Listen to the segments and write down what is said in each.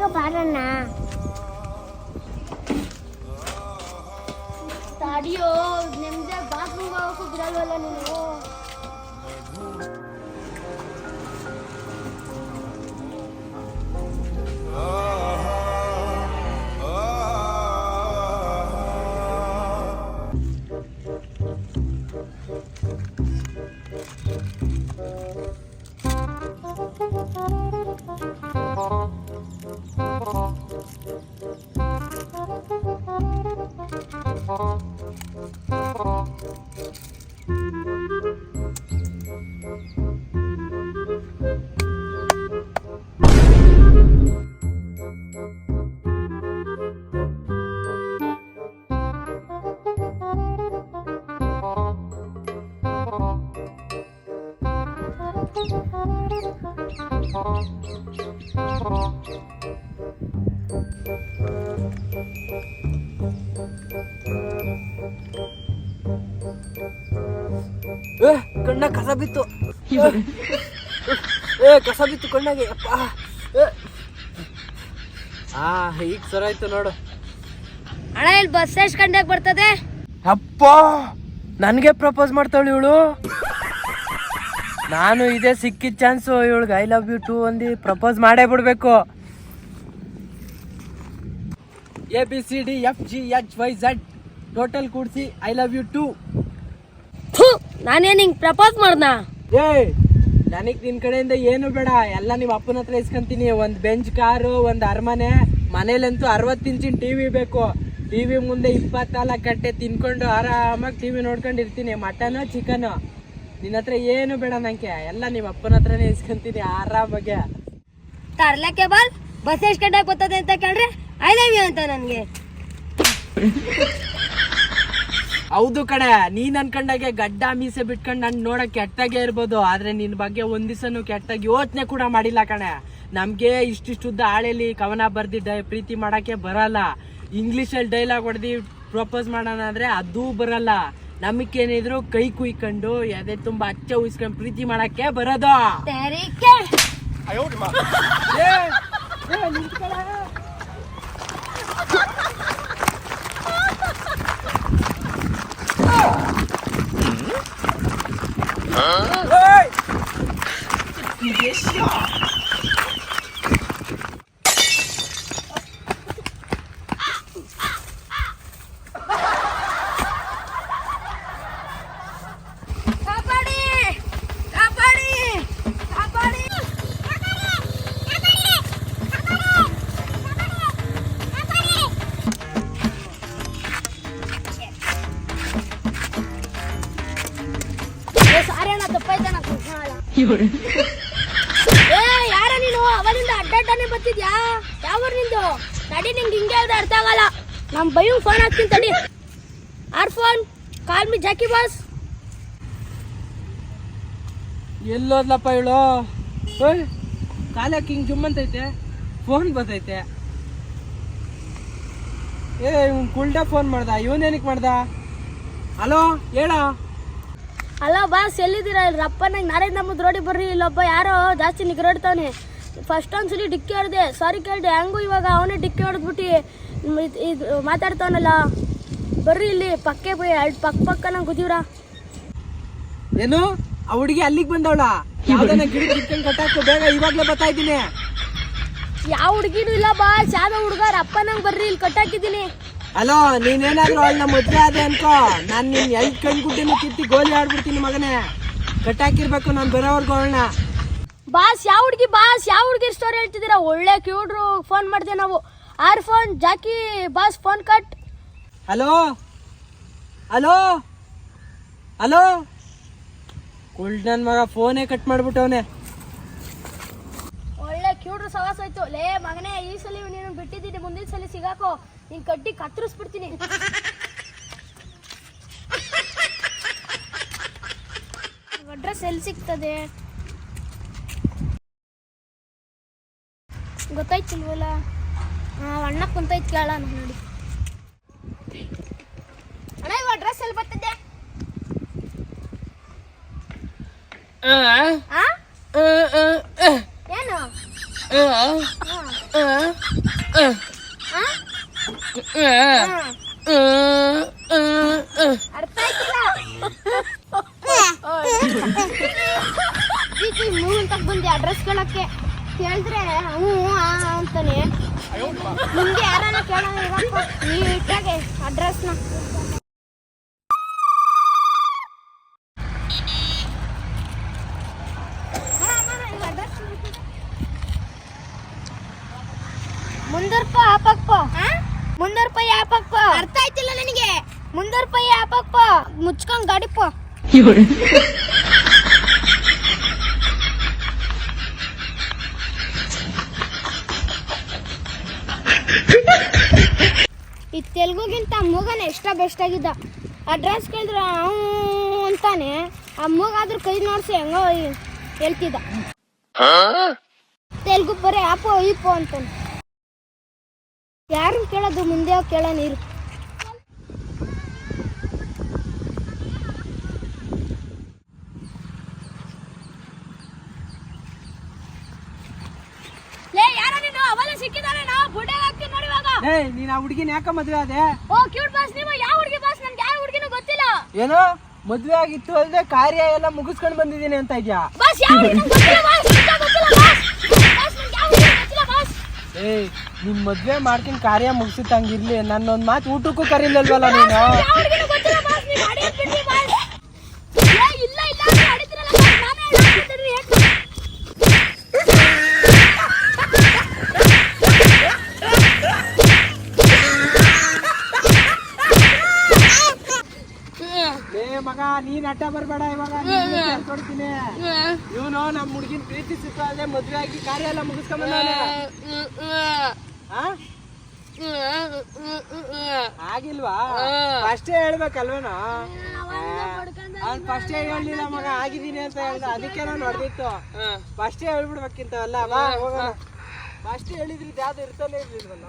మెల్లగా పాడన్నా తాడియో నిమిషాలు బాత్రూమ్ కావచ్చు బిరాలు వల్ల నేను ಕಣ್ಣ ಕಸ ಬಿತ್ತು. ಏ ಕಸ ಬಿತ್ತು ಕಣ್ಣಾಗೆ. ಅಪ್ಪ. ಆ ಈಗ ಸರಾಯ್ತು ನೋಡು. ಅಣ್ಣ ಇಲ್ಲಿ ಬಸ್ ಎಷ್ಟು ಗಂಟೆಗೆ ಬರ್ತದೆ? ಅಪ್ಪ ನನಗೆ ಪ್ರಪೋಸ್ ಮಾಡ್ತಾವಳು ಇವಳು. ನಾನು ಇದೇ ಸಿಕ್ಕಿದ ಚಾನ್ಸು ಇವಳಿಗೆ ಐ ಲವ್ ಯು ಟು ಅಂದಿ ಪ್ರಪೋಸ್ ಮಾಡೇ ಬಿಡ್ಬೇಕು. A B C D F G H Y Z total ಕೂಡಿಸಿ ಐ ಲವ್ ಯು ಟು ನಾನೇನು ಹಿಂಗೆ ಪ್ರಪೋಸ್ ಮಾಡ್ದ? ಏ ನನಗೆ ನಿನ್ನ ಕಡೆಯಿಂದ ಏನು ಬೇಡ. ಎಲ್ಲ ನಿಮ್ಮ ಅಪ್ಪನ ಹತ್ರ ಇಸ್ಕೊಂತೀನಿ. ಒಂದು ಬೆಂಚ್ ಕಾರು ಒಂದು ಅರಮನೆ ಮನೇಲಂತೂ ಅರವತ್ತು ಇಂಚಿನ ಟಿವಿ ಬೇಕು. ಟಿವಿ ಮುಂದೆ ಇಪ್ಪತ್ನಾಲ್ಕು ಗಂಟೆ ತಿನ್ಕೊಂಡು ಆರಾಮಾಗಿ ಟಿವಿ ವಿ ನೋಡ್ಕೊಂಡಿರ್ತೀನಿ. ಮಟನ್ ಚಿಕನ್ ನಿನ್ನ ಹತ್ರ ಏನು ಬೇಡ ನಂಗೆ. ಎಲ್ಲ ನಿಮ್ಮ ಅಪ್ಪನ ಹತ್ರನೇ ಇಸ್ಕೊಂತೀನಿ ಆರಾಮಾಗೆ. ತರ್ಲಕ್ಕೆ ಬಾಲ್ ಬಸ್ ಎಷ್ಟು ಗಂಟೆಗೆ ಬರ್ತದೆ ಅಂತ ಕೇಳ್ರೆ ಐ ಲವ್ ಯು ಅಂತ ನನಗೆ. ಹೌದು ಕಡೆ ನೀನ್ ಅನ್ಕೊಂಡಾಗೆ ಗಡ್ಡ ಮೀಸೆ ಬಿಟ್ಕೊಂಡು ನನ್ ನೋಡಕ್ ಕೆಟ್ಟಾಗೆ ಇರ್ಬೋದು. ಆದ್ರೆ ನಿನ್ ಬಗ್ಗೆ ಒಂದ್ ದಿವಸನು ಕೆಟ್ಟಾಗಿ ಯೋಚನೆ ಕೂಡ ಮಾಡಿಲ್ಲ ಕಣೆ. ನಮ್ಗೆ ಇಷ್ಟಿಷ್ಟುದ್ದ ಹಾಳೆಲಿ ಕವನ ಬರ್ದಿ ಡೈ- ಪ್ರೀತಿ ಮಾಡಕ್ಕೆ ಬರಲ್ಲ. ಇಂಗ್ಲಿಷ್ ಅಲ್ಲಿ ಡೈಲಾಗ್ ಹೊಡೆದಿ ಪ್ರಪೋಸ್ ಮಾಡೋಣ ಅಂದ್ರೆ ಅದೂ ಬರಲ್ಲ. ನಮಗೇನಿದ್ರು ಕೈ ಕುಯ್ಕೊಂಡು ಎದೆ ತುಂಬಾ ಅಚ್ಚ ಉಯಿಸ್ಕೊಂಡು ಪ್ರೀತಿ ಮಾಡಕ್ಕೆ ಬರೋದು? ತೆರಿಗೆ ತಪ್ಪಾಯ್ತು. ಏ ಯಾರ ನೀನು? ಅವನಿಂದ ಅಡ್ಡಾಡ್ಡಾನೆ ಬರ್ತಿದ್ಯಾ? ಯಾವ ನಿಂದು? ನಡಿ ನಿಂಗೆ ಹಿಂಗೆ ಹೇಳ್ದೆ ಅರ್ಥ ಆಗಲ್ಲ. ನಮ್ಮ ಬೈಯು ಫೋನ್ ಹಾಕ್ತೀನಿ ತಡಿ. R phone call me Jackie boss ಎಲ್ಲೋದ್ಲಪ್ಪ ಇವಳು? ಓಯ್ ಕಾಲಕ್ಕೆ ಹಿಂಗೆ ಜುಮ್ ಅಂತೈತೆ? ಫೋನ್ ಬರ್ತೈತೆ. ಏ ಇವ್ನು ಕುಲ್ಡ ಫೋನ್ ಮಾಡ್ದ. ಇವನೇನಕ್ಕೆ ಮಾಡ್ದ? ಹಲೋ ಹೇಳ. ಅಲ್ಲ ಬಾಸ್ ಎಲ್ಲಿದ್ದೀರಾ? ಇಲ್ಲಿ ಅಪ್ಪನಿಗೆ ನರೇಂದ್ರ ನಮ್ಮ ರೋಡಿಗೆ ಬರ್ರಿ. ಇಲ್ಲೊಬ್ಬ ಯಾರೋ ಜಾಸ್ತಿ ನಿಗ್ರಾಡ್ತಾವನೆ ಫಸ್ಟ್ ಒಂದ್ಸಲಿ ಡಿಕ್ಕಿ ಹೊಡೆದೆ. ಸಾರಿ ಕೇಳಿದೆ ಹೆಂಗು ಇವಾಗ ಅವನೇ ಡಿಕ್ಕಿ ಹೊಡೆದ್ಬಿಟ್ಟು ಇದು ಮಾತಾಡ್ತಾವನಲ್ಲ. ಬರ್ರಿ ಇಲ್ಲಿ ಪಕ್ಕೆ ಬೈ ಪಕ್ಕ ಪಕ್ಕ ನಂಗೆ ಕುದೀವ್ರ ಏನು? ಆ ಹುಡುಗಿ ಅಲ್ಲಿಗೆ ಬಂದವಳ? ಗಿಡ ಕಟ್ಟಾಕು ಬೇಗ ಇವಾಗ್ಲೇ ಬರ್ತಾ ಇದ್ದೀನಿ. ಯಾವ ಹುಡುಗಿನೂ ಇಲ್ಲ ಬಾ ಯಾವ್ದೋ ಹುಡುಗ ರಪ್ಪನಂಗೆ ಬರ್ರಿ ಇಲ್ಲಿ ಕಟ್ಟಾಕಿದ್ದೀನಿ. ಹಲೋ ನೀನೇನಾದ್ರೂ ಅವಳನ್ನ ಮದ್ವೆ ಆದೆ ಅನ್ಕೋ. ನಾನು ನಿನ್ ಎಲ್ ಕಣ್ಗುಡ್ಡಿನ ಕಿತ್ತಿ ಗೋಲಿ ಆಡ್ಬಿಡ್ತೀನಿ ಮಗನೇ. ಕಟ್ಟಾಕಿರ್ಬೇಕು ನಾನು ಬರೋವರ್ಗು ಅವಳನ್ನ. ಬಾಸ್ ಯಾವ ಹುಡುಗಿ ಬಾಸ್ ಯಾವ ಹುಡುಗಿ ಸ್ಟೋರಿ ಹೇಳ್ತಿದ್ದೀರಾ? ಒಳ್ಳೆ ಕ್ಯೂಡ್ರು ಫೋನ್ ಮಾಡಿದೆ ನಾವು. R phone Jackie boss phone cut hello hello hello ಕುಳ್ಳ ನನ್ ಮಗ ಫೋನೇ ಕಟ್ ಮಾಡ್ಬಿಟ್ಟವನೆ. ಒಳ್ಳೆ ಕ್ಯೂಡ್ರು ಸವಾಸ ಆಯ್ತು ಲೇ ಮಗನೇ ಈ ಸಲ ನೀನು ಬಿಟ್ಟಿದ್ದೀನಿ ಮುಂದಿನ ಸಲ ಸಿಗಾಕೋ. ನೀನ್ ಕಡ್ಡಿ ಕತ್ತರಿಸ್ಬಿಡ್ತೀನಿ. ಅಡ್ರೆಸ್ ಎಲ್ಲಿ ಸಿಗ್ತದೆ? ಗೊತ್ತಾಯ್ತಿಲ್ವಲ್ಲ ಅಣ್ಣ ಕುಂತೈತ್ ಕೇಳ ನೋಡಿ. ಅಣ್ಣ ಇವ ಅಡ್ರೆಸ್ ಎಲ್ಲಿ ಬರ್ತದೆ? ಏನು ಹಾಂ ಆ? ಅರ್ಥ ಆಯ್ತಿಲ್ಲ ಈಗ ಮೂವನ್ ತಗ ಬಂದೆ ಅಡ್ರೆಸ್ ಕೇಳಕ್ಕೆ ಕೇಳಿದ್ರೆ ಹ್ಞೂ ಆ ಅಂತಾನೆ ಮುಂದೆ ಯಾರನ್ನ ಕೇಳೋಣ ನೀಟಾಗೆ ಅಡ್ರೆಸ್ನ ಮುಂದರ್ಪ ಆಪಕ್ಪ ರೂಪಾಯಿ ಯಾಪಕ್ಪ ಅರ್ಥ ಆಯ್ತಿಲ್ಲ ನನಗೆ. ಮುಂದರ್ಪ ಯಾಪಕ್ಪ ಮುಚ್ಕೊಂಡ್ ಗಾಡಿಪ್ಪ ಈ ತೆಲುಗುಗಿಂತ ಮೂಗನ ಎಷ್ಟ ಬೆಸ್ಟ್ ಆಗಿದ್ದ. ಅಡ್ರೆಸ್ ಕೇಳಿದ್ರೆ ಅವ್ನು ಅಂತಾನೆ. ಆ ಮೂಗಾದ್ರೂ ಕೈ ನೋಡ್ಸಿ ಹೆಂಗೋ ಹೇಳ್ತಿದ್ದ. ತೆಲುಗು ಬರೀ ಆಪೋ ಈಪೋ ಅಂತಾನೆ. ಯಾರು ಕೇಳೋದು ಮುಂದೆ ಕೇಳ ನೀರು ನೀನು? ಆ ಹುಡುಗಿನ ಯಾಕ ಮದ್ವೆ ಆದೆ? ಓ ಕ್ಯೂಟ್ ಬಾಸ್ ನೀವು. ಯಾವ ಹುಡುಗಿ ಬಾಸ್ ನನ್ಗೆ ಯಾವ ಹುಡುಗಿನೂ ಗೊತ್ತಿಲ್ಲ. ಏನೋ ಮದ್ವೆ ಆಗಿತ್ತು ಅಲ್ಲದೆ ಕಾರ್ಯ ಎಲ್ಲ ಮುಗಿಸ್ಕೊಂಡ್ ಬಂದಿದ್ದೀನಿ ಅಂತ ಇದ್ಯಾ? ಬಸ್ ಯಾವ ಹುಡುಗಿ ಗೊತ್ತಿಲ್ಲ ಬಾಸ್ ನಿಜ ಗೊತ್ತಿಲ್ಲ ಬಾಸ್ ಬಾಸ್ ನನ್ಗೆ ಯಾವ ಹುಡುಗಿ ಗೊತ್ತಿಲ್ಲ ಬಾಸ್ ಏ ನಿಮ್ ಮದ್ವೆ ಮಾಡ್ಕೊಂಡ್ ಕಾರ್ಯ ಮುಗಿಸಿತ್ತಂಗಿರ್ಲಿ ನನ್ನೊಂದ್ ಮಾತು ಊಟಕ್ಕೂ ಕರೀಲಲ್ವಲ್ಲ ನೀನು ಯಾವ ಹುಡುಗಿನೂ ಗೊತ್ತಿಲ್ಲ ಬಾಸ್ ನೀವು ಅಡಿಯೋದ್ ಬಿಡ್ರಿ ಬಾಸ್ ಏ ಇಲ್ಲ ಇಲ್ಲ ನೀವು ಅಡಿತಿರಲ್ಲ ಬಾಸ್ ನಾನೇ ಹೇಳ್ತಿದ್ದೀನಿ ಯಾಕೆ ಏ ಮಗ ನೀನ್ ಅಟ್ಟ ಬರ್ಬೇಡ ಇವಾಗ ಕೊಡ್ತೀನಿ ಇವನು ನಮ್ ಹುಡುಗಿನ ಸಿಕ್ಕ ಅದೇ ಮದ್ವೆ ಆಗಿ ಕಾರ್ಯ ಎಲ್ಲ ಮುಗಿಸ್ಕೊಂಡ್? ಆಗಿಲ್ವಾ? ಫಸ್ಟೇ ಹೇಳ್ಬೇಕಲ್ವೇನೋ? ಅವ್ನ್ ಫಸ್ಟೇ ಹೇಳಿಲ್ಲ ಮಗ ಆಗಿದ್ದೀನಿ ಅಂತ ಹೇಳ್ದ ಅದಕ್ಕೆ ನಾನು ಹೊಡೆದಿತ್ತು ಫಸ್ಟೇ ಹೇಳ್ಬಿಡ್ಬೇಕಿಂತವಲ್ಲ ಬಾ ಹೋಗೋಣ. ಫಸ್ಟೇ ಹೇಳಿದ್ರಿ ಯಾವ್ದು ಇರ್ತಲೇ ಇರ್ಲಿಲ್ವಲ್ಲ?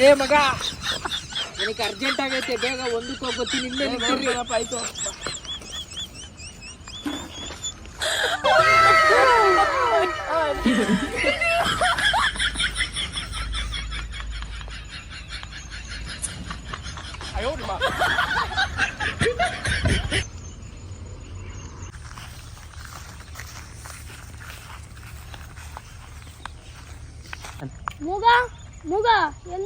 ಏ ಮಗ. ನನಗೆ ಅರ್ಜೆಂಟ್ ಆಗೈತೆ ಬೇಗ ಒಂದಕ್ಕೆ ಹೋಗ್ಬತ್ತೀನಿ ಇಲ್ಲೇ ನಿಂತಿರ್ರಿ ಆಯ್ತು. ಮೂಗ ಮೂಗ